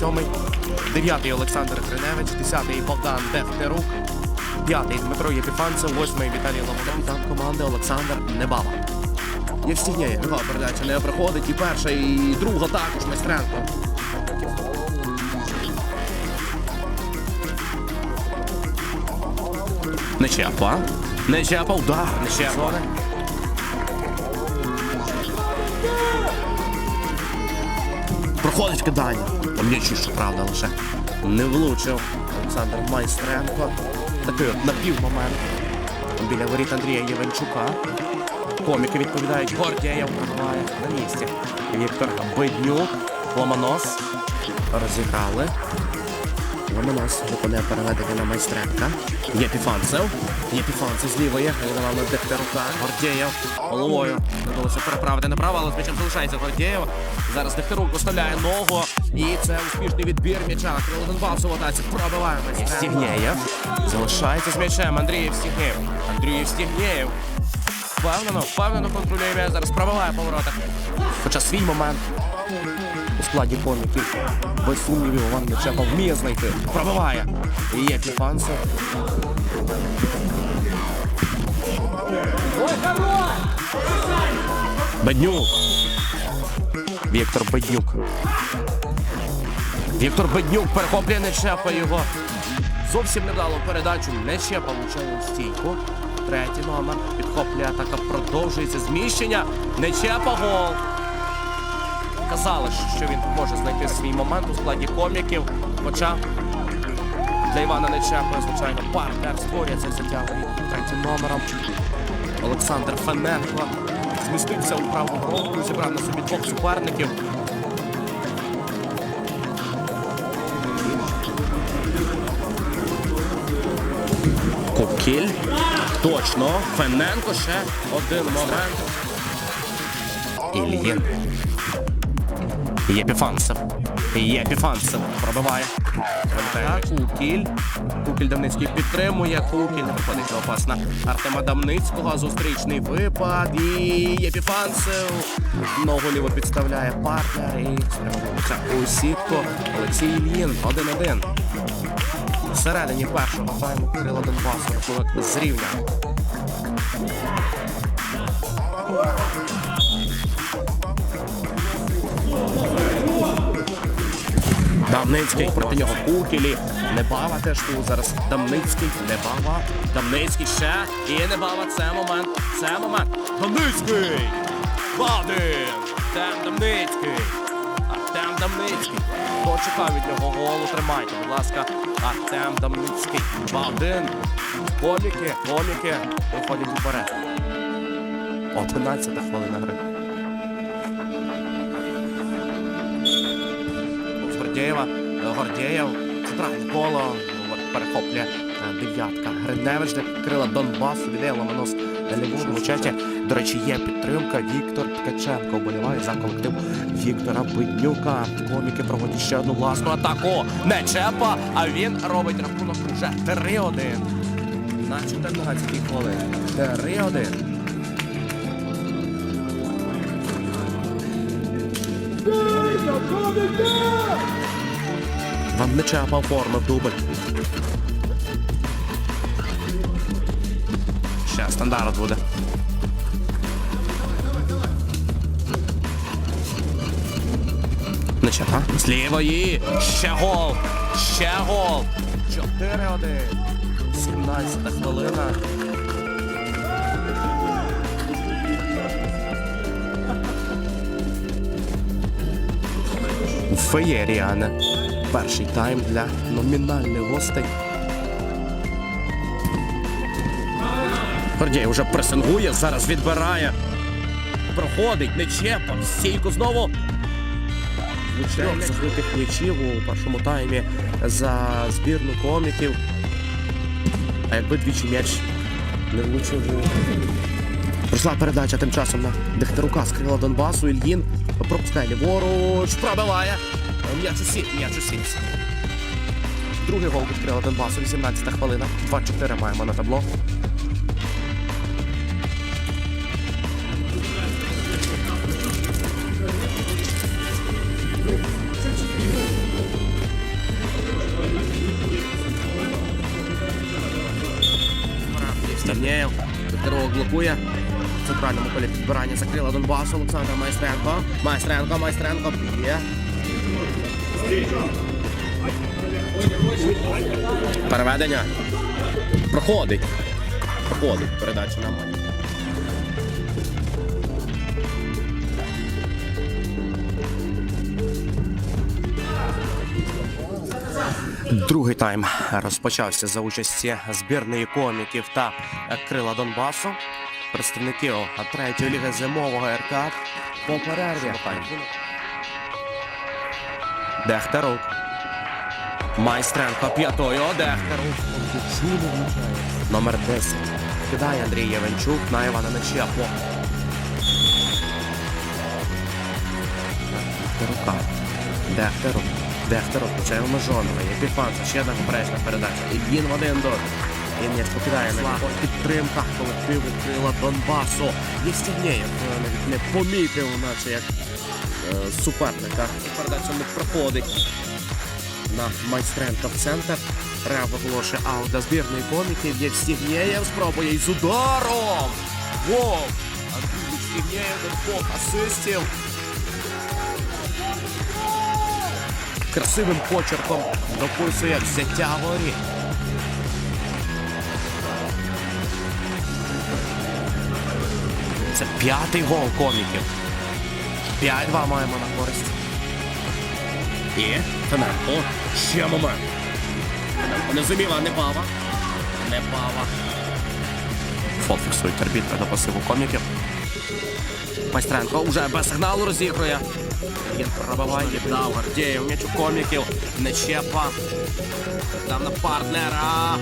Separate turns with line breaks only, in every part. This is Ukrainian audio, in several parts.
87-й, 9-й Олександр Гриневич, 10-й Богдан Дехтерук, 5-й Дмитро Єпіфанцев, 8-й Віталій Ломонов, там команди Олександр Небава. Євстігнєєв, друга передача не проходить, і перша, і друга також Майстренко. Нечепа. Нечепа, удар. Нечепа. Проходить кидання. Там м'ячі, що правда, лише не влучив. Олександр Майстренко. Такий от напівмомент. Біля воріт Андрія Євенчука. Коміки відповідають. Гордієв пробиває на місці. Віктор Биднюк. Ломонос. Розіграли. Ломонос виконує переведення на майстренка. Єпіфанцев. Єпіфанцев з лівої. На Дегтярука. Гордєєв головою. Не вдалося переправити направо, але з м'ячем залишається Гордєєв. Зараз Дегтярук поставляє ногу. І це успішний відбір м'яча. Крило Донбасу в атаці. Пробиває майстренко. Стігнєєв. Залишається з м'ячем. Андрієв Стігнєєв. Андрієв Стігнєєв. Впевнено, впевнено контролює м'яч. Зараз пробиває по воротах. Хоча свій момент у складі коміків. Без сумнівів Іван Нечепа вміє знайти. Пробиває. І є Піфанцев. Беднюк. Віктор Беднюк. Віктор Беднюк перехоплює Нечепа його. Зовсім невдало передачу. Нечепа влучає у стійку. Третій номер. Підхоплює атака. Продовжується зміщення. Нечепа гол. Казали, що він може знайти свій момент у складі коміків. Хоча для Івана Нечепа, звичайно, партнер створює цей затягування третім номером. Олександр Фененко змістився у праву бровку, зібрав на собі двох суперників. Кукіль. Точно. Фененко ще один момент. Ільїн. Єпіфанцев. Єпіфанцев пробиває. Вертає Кукіль. Кукіль Дамницький підтримує. Кукіль не виходить до опасна Артема Дамницького. Зустрічний випад. І Єпіфанцев. Ногу ліво підставляє партнер. І спрямовується у сітку. Олексій Ільїн. 1-1. Всередині першого тайму Кирило Донбасу рахунок зрівняв. Дамницький проти нього Кукілі. Небава теж тут зараз. Дамницький, Небава. Дамницький ще. І Небава. Це момент. Це момент. Дамницький! Вадим! Артем Дамницький. Артем Дамницький. Хто чекав від нього голу? Тримайте, будь ласка. Артем Дамницький. 2-1. Коміки, коміки виходять вперед. 11 хвилина гри. Гордєєва. Гордєєв. Центральне коло. Перехоплює е, дев'ятка. Гриневич, крила Донбасу, віддає Ломонос на лівому чаті. До речі, є підтримка. Віктор Ткаченко вболіває за колектив Віктора Биднюка. Коміки проводять ще одну власну атаку. Не чепа, а він робить рахунок уже 3-1. На 14 хвилині. 3-1. Вам не чапа оформив дубль. Ще стандарт буде. Не чапа. З лівої. Ще гол. Ще гол. 4-1. 17 хвилина. Феєріана. Перший тайм для номінальних гостей. Гордєй вже пресингує, зараз відбирає. Проходить, не стійку знову. Трьох забитих м'ячів у першому таймі за збірну коміків. А якби двічі м'яч не влучив. Прийшла передача тим часом на Дехтерука з крила Донбасу. Ільїн пропускає ліворуч, пробиває. М'яч у сіт, м'яч у сіт. Другий гол від крила Донбасу, 18 хвилина. 2-4 маємо на табло. Центральному полі підбирання закрила Донбасу. Олександр Майстренко. Майстренко, Майстренко. Є. Переведення. Проходить. Проходить. Передача на Мані. Другий тайм розпочався за участі збірної коміків та крила Донбасу. Представники третьої ліги зимового РК по перерві. Дехтерук. Майстренко п'ятою. Дехтерук. Номер 10. Кидає Андрій Євенчук на Івана Нечепо. Дехтерука. Дехтерук. Дехтерук. Почає Межонова. Є Ще одна поперечна передача. Ільїн в один до. Він м'яч покидає на нього. Підтримка колективу крила Донбасу. Єстігнєєв навіть не помітив, наче як е, суперника. Передача не проходить на майстренка в центр. Рев оголошує аут для збірної коміків. Євстігнєєв спробує із ударом. Вов! Андрій Євстігнєєв до двох асистів. Красивим почерком дописує взяття воріт. Це п'ятий гол коміків. 5-2 маємо на користь. І Фененко. Ще момент. Фененко не зумів, а не бава. Не бава. Фол фіксує арбітра до пасиву коміків. Майстренко вже без сигналу розігрує. Він пробиває, віддав Гордєєв, м'яч у коміків. Нечепа. Дав на партнера.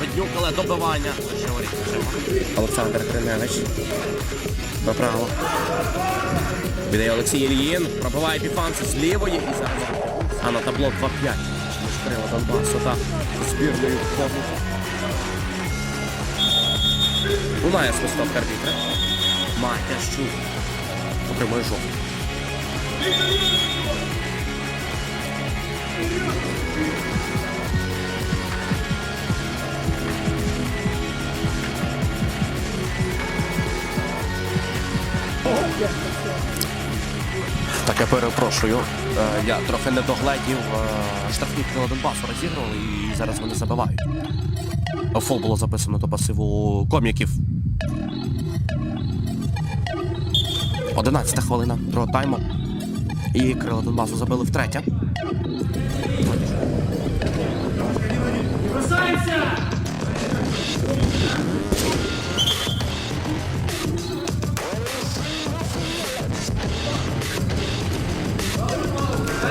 Виднюкали добивання. Олександр Криневич. Направо. Віддає Олексій Ільїн. Пробиває Піфанци з лівої. І зараз а на табло 2-5. Шкрила Донбасу та збірної форму. Лунає свисток арбітра. Матящук. Отримує жовтий. Я перепрошую. Е, Я трохи не догледів е, штрафні крила Донбасу розігрували і зараз вони забивають. Фол було записано до пасиву коміків. 11 хвилина другого тайму. І крила Донбасу забили втретє.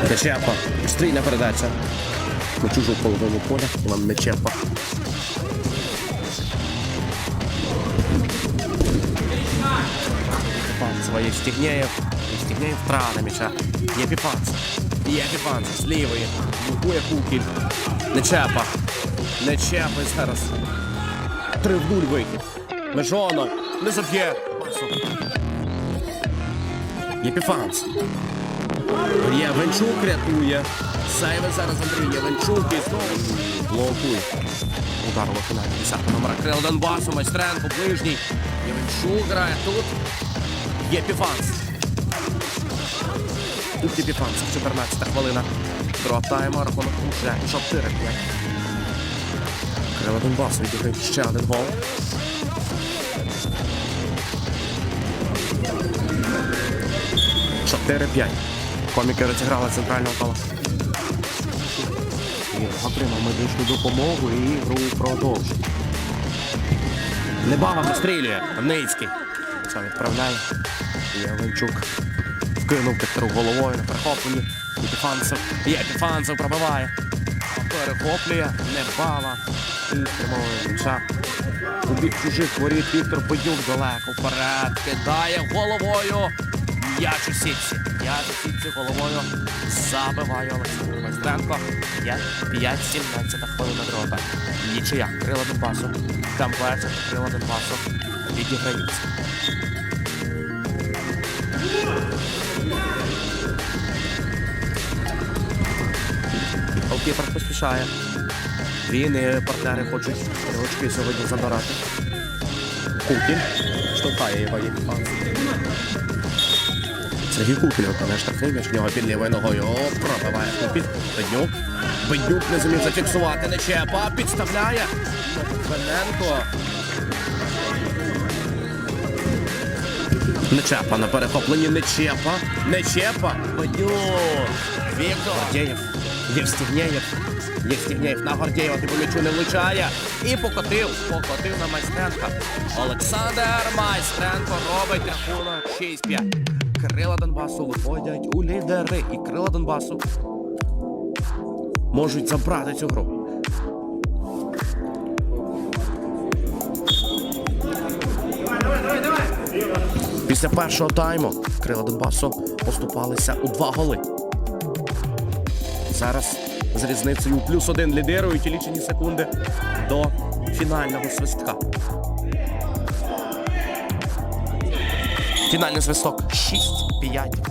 Нечепа. Стрільна передача. На чужу половину поля. Іван Нечепа. Панцева Євстігнєєв. Євстігнєєв втрата м'яча. Є Піпанц. Є Піпанц. З лівої. Блокує Кукіль. Нечепа. Нечепа зараз. Три в нуль вихід. Межонов. Не заб'є. Пасу. Євенчук рятує. Сейве зараз Андрій Євенчук і знову блокує. Удар фіналі 10 номера крил Донбасу, Майстренко, ближній. Євенчук грає тут. Єпіфанс. Тут Єпіфанс, 14 хвилина. Друга тайма, рахунок уже 4-5. Крила Донбасу відіграють ще один гол. Чотири п'ять. Коміки розіграли центрального кола. І отримав медичну допомогу і гру продовжить. Небава вистрілює. Ницький. Це відправляє. Євенчук вкинув Петру головою на перехопленні. Епіфанцев. Є Епіфанцев пробиває. Перехоплює. Небава. І тримовує м'яча. У бік чужих воріт Віктор Бодюк далеко вперед. Кидає головою. М'яч у сітці. У сітці головою. Забиває Олександр Майстренко. 5-17 хвилина друга. Нічия. Крила Донбасу. Кампеча. Крила Донбасу. Відіграються. Голкіпер поспішає. Він і партнери хочуть очки сьогодні забирати. Кукін штовхає його Єпіфан. Сергій Кукін виконає штрафний в нього під лівою ногою. Пробиває Кукін. Беднюк. Беднюк не зумів зафіксувати. Нечепа підставляє. Бененко. Нечепа на перехопленні Нечепа. Нечепа. Бадюк. Віктор. Гордєєв. Євстігнєєв. Євстігнєєв на Гордєєва, ти по м'ячу не влучає. І покотив. Покотив на Майстренка. Олександр Майстренко робить рахунок 6-5. Крила Донбасу виходять у лідери. І крила Донбасу можуть забрати цю гру. Після першого тайму крила Донбасу поступалися у два голи. Зараз з різницею плюс один лідирують і лічені секунди до фінального свистка. Фінальний свисток 6-5.